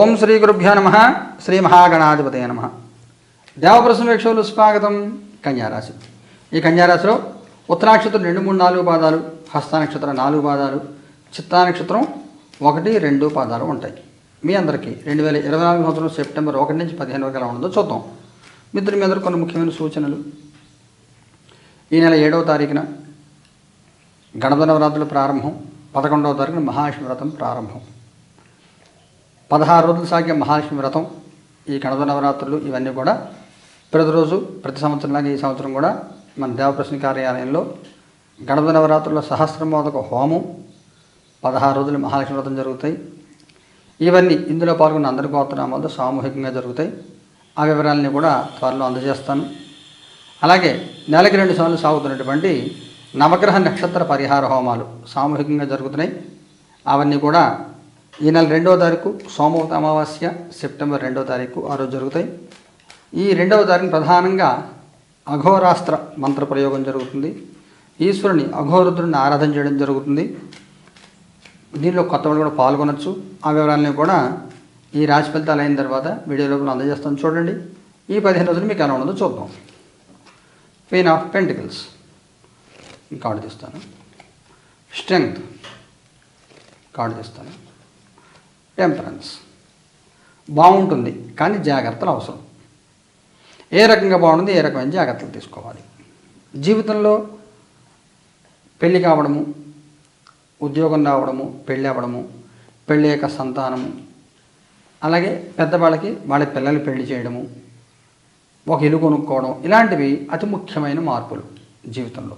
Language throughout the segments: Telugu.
ఓం శ్రీ గురుభ్యో నమ శ్రీ మహాగణాధిపతయ నమ. దేవప్రశ్న స్వాగతం కన్యారాశి. ఈ కన్యారాశిలో ఉత్తరాక్షత్రం రెండు మూడు నాలుగు పాదాలు హస్తానక్షత్రం నాలుగు పాదాలు చిత్తానక్షత్రం ఒకటి రెండు పాదాలు ఉంటాయి. మీ అందరికీ రెండు వేల ఇరవై నాలుగు సంవత్సరం సెప్టెంబర్ ఒకటి నుంచి పదిహేను వరకు ఎలా ఉండదో చూద్దాం. మిత్రులు మీ అందరూ కొన్ని ముఖ్యమైన సూచనలు. ఈ నెల ఏడవ తారీఖున గణపతి నవరాత్రులు ప్రారంభం పదకొండవ తారీఖున మహాలక్ష్మి ప్రారంభం. పదహారు రోజులు సాగే మహాలక్ష్మి వ్రతం ఈ కడద నవరాత్రులు ఇవన్నీ కూడా ప్రతిరోజు ప్రతి సంవత్సరంలాగా ఈ సంవత్సరం కూడా మన దేవప్రశ్న కార్యాలయంలో గణపతి నవరాత్రుల సహస్రమోదక హోమం పదహారు రోజులు మహాలక్ష్మి వ్రతం జరుగుతాయి. ఇవన్నీ ఇందులో పాల్గొన్న అందరి గోత్రనామాలతో సామూహికంగా జరుగుతాయి. ఆ వివరాలని కూడా త్వరలో అందజేస్తాను. అలాగే నెలకి రెండు సార్లు సాగుతున్నటువంటి నవగ్రహ నక్షత్ర పరిహార హోమాలు సామూహికంగా జరుగుతున్నాయి. అవన్నీ కూడా ఈ నెల రెండవ తారీఖు సోమవత అమావాస్య సెప్టెంబర్ రెండవ తారీఖు ఆ రోజు జరుగుతాయి. ఈ రెండవ తారీఖు ప్రధానంగా అఘోరాస్త్ర మంత్ర ప్రయోగం జరుగుతుంది. ఈశ్వరుని అఘోరుద్రుని ఆరాధన చేయడం జరుగుతుంది. దీనిలో కొత్త వాళ్ళు కూడా పాల్గొనొచ్చు. ఆ వివరాలని కూడా ఈ రాశి ఫలితాలు అయిన తర్వాత వీడియో లోపల అందజేస్తాను. చూడండి. ఈ పదిహేను రోజులు మీకు ఎలా ఉండదో చూద్దాం. పెయిన్ ఆఫ్ పెంటికల్స్ కార్డు తీస్తాను. స్ట్రెంగ్త్ కార్డు తీస్తాను. టెంపరెన్స్ బాగుంటుంది కానీ జాగ్రత్తలు అవసరం. ఏ రకంగా బాగుంటుంది ఏ రకమైన జాగ్రత్తలు తీసుకోవాలి. జీవితంలో పెళ్ళి కావడము ఉద్యోగం రావడము పెళ్ళి అవ్వడము పెళ్ళి యొక్క సంతానము అలాగే పెద్దవాళ్ళకి వాళ్ళ పిల్లలు పెళ్ళి చేయడము ఒక ఇల్లు కొనుక్కోవడం ఇలాంటివి అతి ముఖ్యమైన మార్పులు జీవితంలో.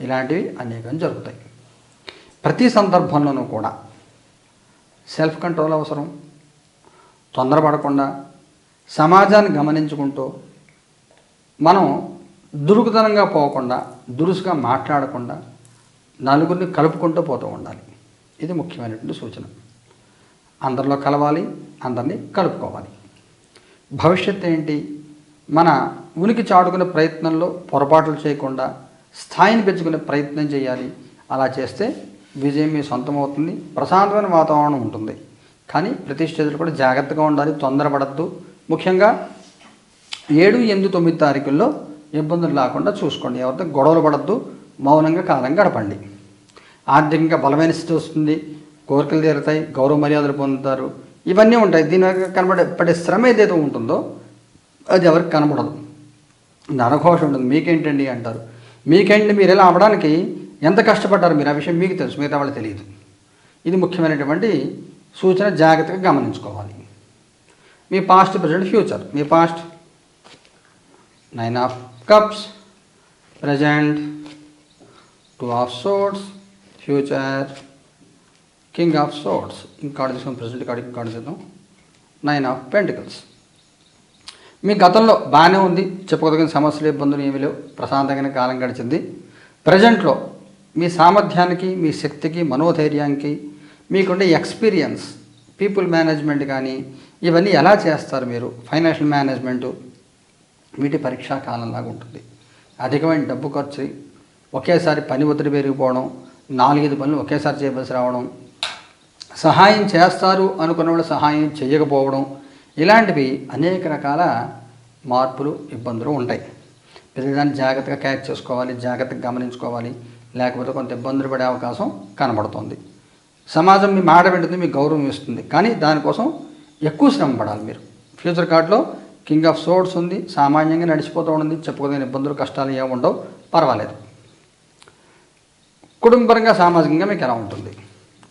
ఇలాంటివి అనేకం జరుగుతాయి. ప్రతి సందర్భంలోనూ కూడా సెల్ఫ్ కంట్రోల్ అవసరం. తొందరపడకుండా సమాజాన్ని గమనించుకుంటూ మనం దురుకుతనంగా పోకుండా దురుసుగా మాట్లాడకుండా నలుగురిని కలుపుకుంటూ పోతూ ఉండాలి. ఇది ముఖ్యమైనటువంటి సూచన. అందరిలో కలవాలి అందరినీ కలుపుకోవాలి. భవిష్యత్ ఏంటి? మన ఉనికి చాటుకునే ప్రయత్నంలో పొరపాట్లు చేయకుండా స్థాయిని పెంచుకునే ప్రయత్నం చేయాలి. అలా చేస్తే విజయం మీ సొంతం అవుతుంది ప్రశాంతమైన వాతావరణం ఉంటుంది. కానీ ప్రతి కూడా జాగ్రత్తగా ఉండాలి తొందరపడద్దు. ముఖ్యంగా ఏడు ఎనిమిది తొమ్మిది తారీఖుల్లో ఇబ్బందులు లేకుండా చూసుకోండి. ఎవరితో గొడవలు పడద్దు మౌనంగా కాలం గడపండి. ఆర్థికంగా బలమైన స్థితి వస్తుంది కోరికలు తీరుతాయి గౌరవ మర్యాదలు పొందుతారు. ఇవన్నీ ఉంటాయి. దీని కనబడే పడే శ్రమ ఏదైతే ఉంటుందో అది ఎవరికి కనబడదు. నరఘోష ఉంటుంది. మీకేంటండి అంటారు. మీకేంటి మీరు ఇలా అవ్వడానికి ఎంత కష్టపడ్డారు మీరు ఆ విషయం మీకు తెలుసు మిగతా వాళ్ళు తెలియదు. ఇది ముఖ్యమైనటువంటి సూచన జాగ్రత్తగా గమనించుకోవాలి. మీ past present future me past nine of cups present two of swords future king of swords ఇంకా తీసుకుని ప్రజెంట్ కార్డు ఇంకా చేద్దాం నైన్ ఆఫ్ పెంటికల్స్ మీ గతంలో బాగానే ఉంది. చెప్పుకోదగిన సమస్యలు ఇబ్బందులు ఏమీ లేవు. ప్రశాంతంగానే కాలం గడిచింది. ప్రజెంట్లో మీ సామర్థ్యానికి మీ శక్తికి మనోధైర్యానికి మీకుండే ఎక్స్పీరియన్స్ పీపుల్ మేనేజ్మెంట్ కానీ ఇవన్నీ ఎలా చేస్తారు మీరు? ఫైనాన్షియల్ మేనేజ్మెంటు వీటి పరీక్షా కాలంలాగా ఉంటుంది. అధికమైన డబ్బు ఖర్చు ఒకేసారి పని ఒత్తిడి పెరిగిపోవడం నాలుగైదు పనులు ఒకేసారి చేయవలసి రావడం సహాయం చేస్తారు అనుకున్న వాళ్ళు సహాయం చేయకపోవడం ఇలాంటివి అనేక రకాల మార్పులు ఇబ్బందులు ఉంటాయి. ప్రతిదాన్ని జాగ్రత్తగా క్యాచ్ చేసుకోవాలి జాగ్రత్తగా గమనించుకోవాలి. లేకపోతే కొంత ఇబ్బందులు పడే అవకాశం కనబడుతుంది. సమాజం మీ మాట వింటుంది మీకు గౌరవం ఇస్తుంది. కానీ దానికోసం ఎక్కువ శ్రమ పడాలి మీరు. ఫ్యూచర్ కార్డులో కింగ్ ఆఫ్ సోర్డ్స్ ఉంది సామాన్యంగా నడిచిపోతూ ఉంటుంది చెప్పుకోదగిన ఇబ్బందులు కష్టాలు ఏమి ఉండవు పర్వాలేదు. కుటుంబపరంగా సామాజికంగా మీకు ఎలా ఉంటుంది?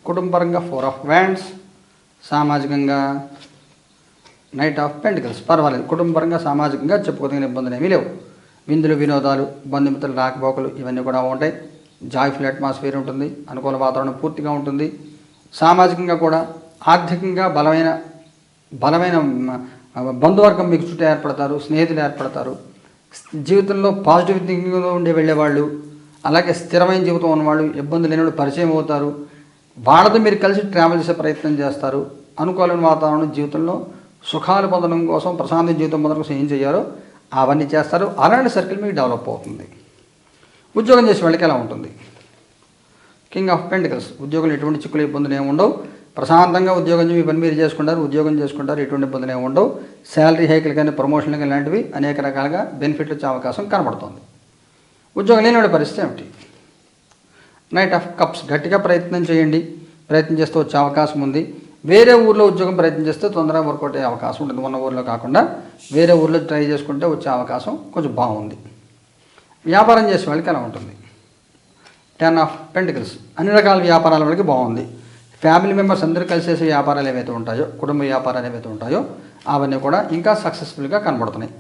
కుటుంబపరంగా ఫోర్ ఆఫ్ వ్యాండ్స్ సామాజికంగా నైట్ ఆఫ్ పెంటికల్స్ పర్వాలేదు. కుటుంబపరంగా సామాజికంగా చెప్పుకోదగిన ఇబ్బందులు ఏమీ లేవు. విందులు వినోదాలు బంధుమిత్రులు రాకపోకలు ఇవన్నీ కూడా ఉంటాయి. జాయ్ఫుల్ అట్మాస్ఫియర్ ఉంటుంది అనుకూల వాతావరణం పూర్తిగా ఉంటుంది. సామాజికంగా కూడా ఆర్థికంగా బలమైన బలమైన బంధువర్గం మీకు చుట్టూ ఏర్పడతారు స్నేహితులు ఏర్పడతారు. జీవితంలో పాజిటివ్ థింకింగ్లో ఉండే వెళ్ళేవాళ్ళు అలాగే స్థిరమైన జీవితం ఉన్నవాళ్ళు ఇబ్బంది లేని వాళ్ళు పరిచయం అవుతారు. వాళ్ళతో మీరు కలిసి ట్రావెల్ చేసే ప్రయత్నం చేస్తారు. అనుకూలమైన వాతావరణం జీవితంలో సుఖాలు పొందడం కోసం ప్రశాంత జీవితం పొందడం కోసం ఏం చేయాలో అవన్నీ చేస్తారు. అలాంటి సర్కిల్ మీకు డెవలప్ అవుతుంది. ఉద్యోగం చేసే వాళ్ళకి ఎలా ఉంటుంది? కింగ్ ఆఫ్ పెంటికల్స్ ఉద్యోగులు ఎటువంటి చిక్కులు ఇబ్బందులు ఏముండవు ఉండవు. ప్రశాంతంగా ఉద్యోగం మీ పని మీరు చేసుకుంటారు ఉద్యోగం చేసుకుంటారు ఎటువంటి ఇబ్బందులు ఏమి ఉండవు. శాలరీ హైకులు కానీ ప్రమోషన్లు కానీ ఇలాంటివి అనేక రకాలుగా బెనిఫిట్లు వచ్చే అవకాశం కనబడుతుంది. ఉద్యోగం లేనివాడి పరిస్థితి ఏమిటి? నైట్ ఆఫ్ కప్స్ గట్టిగా ప్రయత్నం చేయండి. ప్రయత్నం చేస్తే వచ్చే అవకాశం ఉంది. వేరే ఊర్లో ఉద్యోగం ప్రయత్నం చేస్తే తొందరగా వర్కౌట్ అయ్యే అవకాశం ఉంటుంది. ఉన్న ఊర్లో కాకుండా వేరే ఊర్లో ట్రై చేసుకుంటే వచ్చే అవకాశం కొంచెం బాగుంది. వ్యాపారం చేసే వాళ్ళకి ఎలా ఉంటుంది. టెన్ ఆఫ్ పెంటికల్స్ అన్ని రకాల వ్యాపారాల వాళ్ళకి బాగుంది. ఫ్యామిలీ మెంబర్స్ అందరూ కలిసి చేసే వ్యాపారాలు ఏవైతే ఉంటాయో కుటుంబ వ్యాపారాలు ఏవైతే ఉంటాయో అవన్నీ కూడా ఇంకా సక్సెస్ఫుల్గా కనబడుతున్నాయి.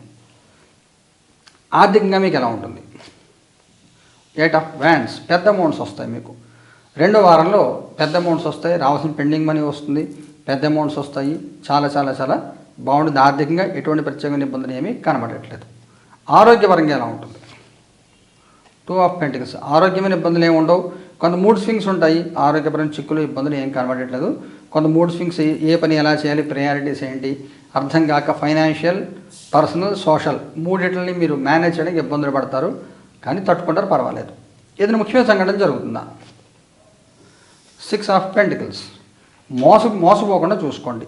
ఆర్థికంగా మీకు ఎలా ఉంటుంది? ఎయిట్ ఆఫ్ వ్యాండ్స్ పెద్ద అమౌంట్స్ వస్తాయి మీకు. రెండో వారంలో పెద్ద అమౌంట్స్ వస్తాయి. రావాల్సిన పెండింగ్ మనీ వస్తుంది. పెద్ద అమౌంట్స్ వస్తాయి. చాలా చాలా చాలా బాగుంటుంది. ఆర్థికంగా ఎటువంటి ప్రత్యేకమైన ఇబ్బందులు ఏమీ కనబడట్లేదు. ఆరోగ్యపరంగా ఎలా ఉంటుంది? Two of pentacles. ఆరోగ్యమైన ఇబ్బందులు ఏమి ఉండవు. కొంత మూడ్ స్వింగ్స్ ఉంటాయి. ఆరోగ్యపరమైన చిక్కులు ఇబ్బందులు ఏం కనబడట్లేదు. కొంత మూడ్ స్వింగ్స్ ఏ పని ఎలా చేయాలి ప్రయారిటీస్ ఏంటి అర్థం కాక ఫైనాన్షియల్ పర్సనల్ సోషల్ మూడిట్లని మీరు మేనేజ్ చేయడానికి ఇబ్బందులు పడతారు. కానీ తట్టుకుంటారు పర్వాలేదు. ఏదైనా ముఖ్యమైన సంఘటన జరుగుతుందా? Six of pentacles. మోస మోసపోకుండా చూసుకోండి.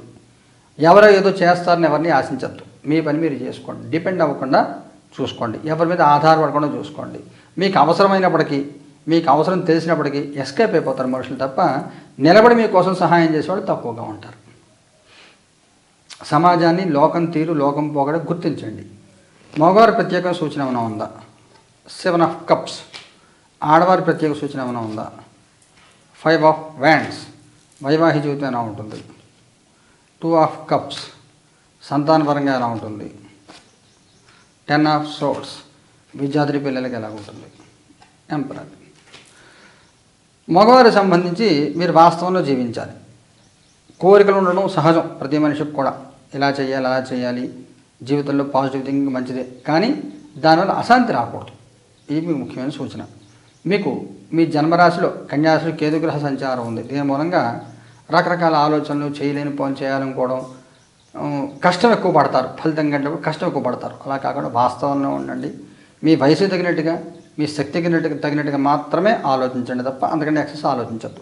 ఎవరో ఏదో చేస్తారని ఎవరిని ఆశించద్దు. మీ పని మీరు చేసుకోండి. డిపెండ్ అవ్వకుండా చూసుకోండి. ఎవరి మీద ఆధారపడకుండా చూసుకోండి. మీకు అవసరమైనప్పటికీ మీకు అవసరం తెలిసినప్పటికీ ఎస్కేప్ అయిపోతారు మనుషులు తప్ప నిలబడి మీకోసం సహాయం చేసేవాళ్ళు తక్కువగా ఉంటారు. సమాజాన్ని లోకం తీరు లోకం పోగడ గుర్తించండి. మగవారి ప్రత్యేక సూచన ఏమైనా ఉందా? Seven of cups. ఆడవారి ప్రత్యేక సూచన ఏమైనా ఉందా? Five of wands. వైవాహిక జీవితం ఎలా ఉంటుంది? Two of cups. సంతానపరంగా ఎలా ఉంటుంది? Ten of swords. విద్యార్థి పిల్లలకి ఎలా ఉంటుంది? మగవారికి సంబంధించి మీరు వాస్తవంలో జీవించాలి. కోరికలు ఉండడం సహజం ప్రతి మనిషికి కూడా. ఇలా చేయాలి అలా చేయాలి. జీవితంలో పాజిటివ్ థింకింగ్ మంచిదే. కానీ దానివల్ల అశాంతి రాకూడదు. ఇది మీకు ముఖ్యమైన సూచన. మీకు మీ జన్మరాశిలో కన్యారాశిలో కేతుగ్రహ సంచారం ఉంది. దీని మూలంగా రకరకాల ఆలోచనలు చేయలేని పని చేయాలనుకోవడం కష్టం ఎక్కువ పడతారు. ఫలితం కంటే కష్టం ఎక్కువ పడతారు. అలా కాకుండా వాస్తవంలో ఉండండి. మీ వయసు తగినట్టుగా మీ శక్తి తగినట్టుగా తగినట్టుగా మాత్రమే ఆలోచించండి తప్ప అందుకని ఎక్సెస్ ఆలోచించద్దు.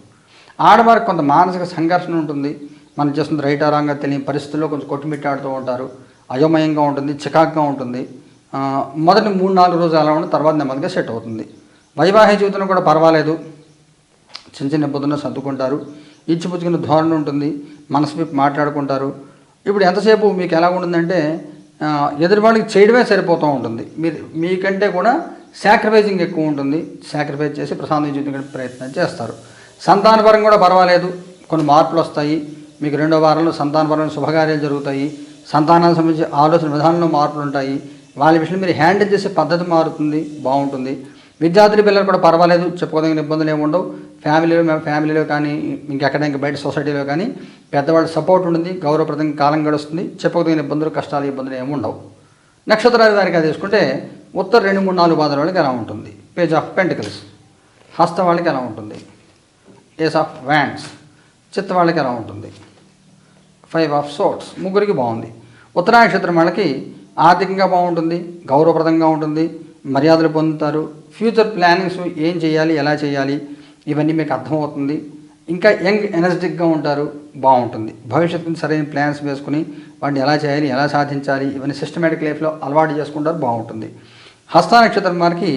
ఆడవారికి కొంత మానసిక సంఘర్షణ ఉంటుంది. మనం చేస్తుంది రైట్ రాంగా తెలియని పరిస్థితుల్లో కొంచెం కొట్టుమిట్టాడుతూ ఉంటారు. అయోమయంగా ఉంటుంది చికాక్గా ఉంటుంది. మొదటి మూడు నాలుగు రోజులు అలా ఉండి తర్వాత నెమ్మదిగా సెట్ అవుతుంది. వైవాహిక జీవితంలో కూడా పర్వాలేదు. చిన్న చిన్న ఇబ్బందులను సర్దుకుంటారు. ఇచ్చిపుచ్చుకున్న ధోరణి ఉంటుంది. మనసు మాట్లాడుకుంటారు. ఇప్పుడు ఎంతసేపు మీకు ఎలా ఉంటుందంటే ఆ, చేయడమే సరిపోతూ ఉంటుంది. మీరు మీకంటే కూడా సాక్రిఫైజింగ్ ఎక్కువ ఉంటుంది. సాక్రిఫైస్ చేసి ప్రశాంత చూపించడానికి ప్రయత్నం చేస్తారు. సంతానపరం కూడా పర్వాలేదు. కొన్ని మార్పులు వస్తాయి. మీకు రెండో వారంలో సంతానపరమైన శుభకార్యాలు జరుగుతాయి. సంతానానికి సంబంధించి ఆలోచన విధానంలో మార్పులు ఉంటాయి. వాళ్ళ విషయంలో మీరు హ్యాండిల్ చేసే పద్ధతి మారుతుంది బాగుంటుంది. విద్యార్థుల పిల్లలు కూడా పర్వాలేదు. చెప్పుకోదగిన ఇబ్బందులు ఏమి ఉండవు. ఫ్యామిలీలో ఫ్యామిలీలో కానీ ఇంకెక్కడ ఇంకా బయట సొసైటీలో కానీ పెద్దవాళ్ళ సపోర్ట్ ఉంటుంది గౌరవప్రదంగా కాలం గడుస్తుంది చెప్పుకోదగిన ఇబ్బందులు కష్టాలు ఇబ్బందులు ఏమి ఉండవు. నక్షత్రాల వారికి తీసుకుంటే ఉత్తర రెండు మూడు నాలుగు బాధల వాళ్ళకి ఎలా ఉంటుంది. పేజ్ ఆఫ్ పెంటికల్స్ హస్త వాళ్ళకి ఎలా ఉంటుంది. ఏస్ ఆఫ్ వ్యాండ్స్ చిత్త వాళ్ళకి ఎలా ఉంటుంది. ఫైవ్ ఆఫ్ సోట్స్ ముగ్గురికి బాగుంది. ఉత్తర నక్షత్రం వాళ్ళకి ఆర్థికంగా బాగుంటుంది గౌరవప్రదంగా ఉంటుంది మర్యాదలు పొందుతారు. ఫ్యూచర్ ప్లానింగ్స్ ఏం చేయాలి ఎలా చేయాలి ఇవన్నీ మీకు అర్థమవుతుంది. ఇంకా యంగ్ ఎనర్జెటిక్గా ఉంటారు బాగుంటుంది. భవిష్యత్తుని సరైన ప్లాన్స్ వేసుకుని వాటిని ఎలా చేయాలి ఎలా సాధించాలి ఇవన్నీ సిస్టమేటిక్ లైఫ్లో అలవాటు చేసుకుంటారు బాగుంటుంది. హస్త నక్షత్రం వారికి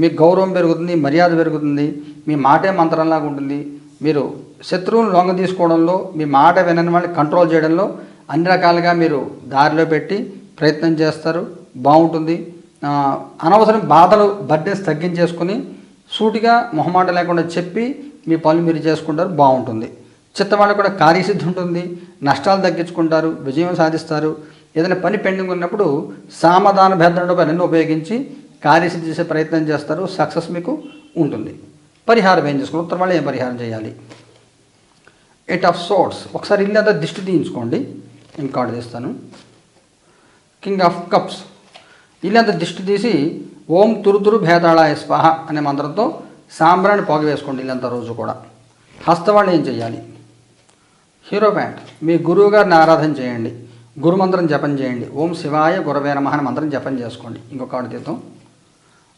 మీ గౌరవం పెరుగుతుంది మర్యాద పెరుగుతుంది మీ మాటే మంత్రంలాగా ఉంటుంది. మీరు శత్రువును లొంగ తీసుకోవడంలో మీ మాట వినని వాళ్ళని కంట్రోల్ చేయడంలో అన్ని రకాలుగా మీరు దారిలో పెట్టి ప్రయత్నం చేస్తారు బాగుంటుంది. అనవసరం బాధలు బర్డెన్స్ తగ్గించేసుకుని సూటిగా మొహమాట లేకుండా చెప్పి మీ పనులు మీరు చేసుకుంటారు బాగుంటుంది. చిత్త కూడా కార్యసిద్ధి ఉంటుంది నష్టాలు తగ్గించుకుంటారు విజయం సాధిస్తారు. ఏదైనా పని పెండింగ్ ఉన్నప్పుడు సామధాన భేదం పనిని ఉపయోగించి కార్యసిద్ధి చేసే ప్రయత్నం చేస్తారు సక్సెస్ మీకు ఉంటుంది. పరిహారం ఏం చేసుకోండి ఉత్తరం వాళ్ళు ఏం పరిహారం చేయాలి? ఎయిట్ ఆఫ్ సోర్ట్స్ ఒకసారి ఇల్లు అంతా దిష్టి తీయించుకోండి. నేను కార్డు చేస్తాను కింగ్ ఆఫ్ కప్స్ ఇల్లంతా దిష్టి తీసి ఓం తురుతురు భేదాళాయ స్వాహ అనే మంత్రంతో సాంబ్రాన్ని పొగ వేసుకోండి ఇల్లంతా రోజు కూడా. హస్తవాళ్ళు ఏం చేయాలి హీరో ప్యాంట్. మీ గురువు గారిని ఆరాధన చేయండి. గురుమంత్రం జపం చేయండి. ఓం శివాయ గురవే నమ అని మంత్రం జపం చేసుకోండి. ఇంకొక ఆడు తీర్థం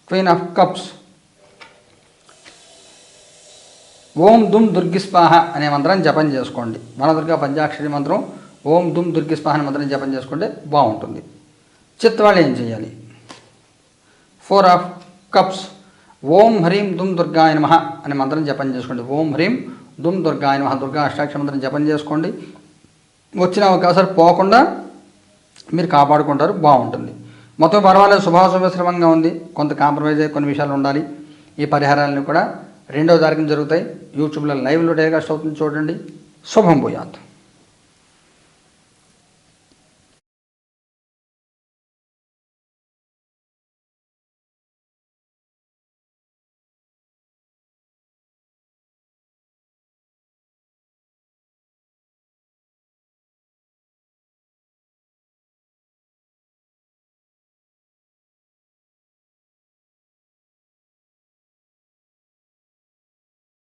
క్వీన్ ఆఫ్ కప్స్. ఓం దుమ్ దుర్గిస్పాహ అనే మంత్రం జపం చేసుకోండి. వనదుర్గ పంచాక్షరి మంత్రం. ఓం దుమ్ దుర్గిస్పాహ అనే మంత్రం జపం చేసుకుంటే బాగుంటుంది. చిత్తవాళ్ళు ఏం చేయాలి ఫోర్ ఆఫ్ కప్స్. ఓం హ్రీం దుమ్ దుర్గాయ నమ అనే మంత్రం జపం చేసుకోండి. ఓం హ్రీం దుమ్ దుర్గాయ నమ దుర్గా అష్టాక్ష మంత్రం జపం చేసుకోండి. వచ్చిన అవకాశాలు పోకుండా మీరు కాపాడుకుంటారు బాగుంటుంది. మొత్తం పర్వాలేదు శుభాశుభశ్రమంగా ఉంది. కొంత కాంప్రమైజ్ అయ్యే కొన్ని విషయాలు ఉండాలి. ఈ పరిహారాలను కూడా రెండవ తారీఖున జరుగుతాయి. యూట్యూబ్లో లైవ్లో టెలికాస్ట్ అవుతుంది చూడండి. శుభం పోయాత్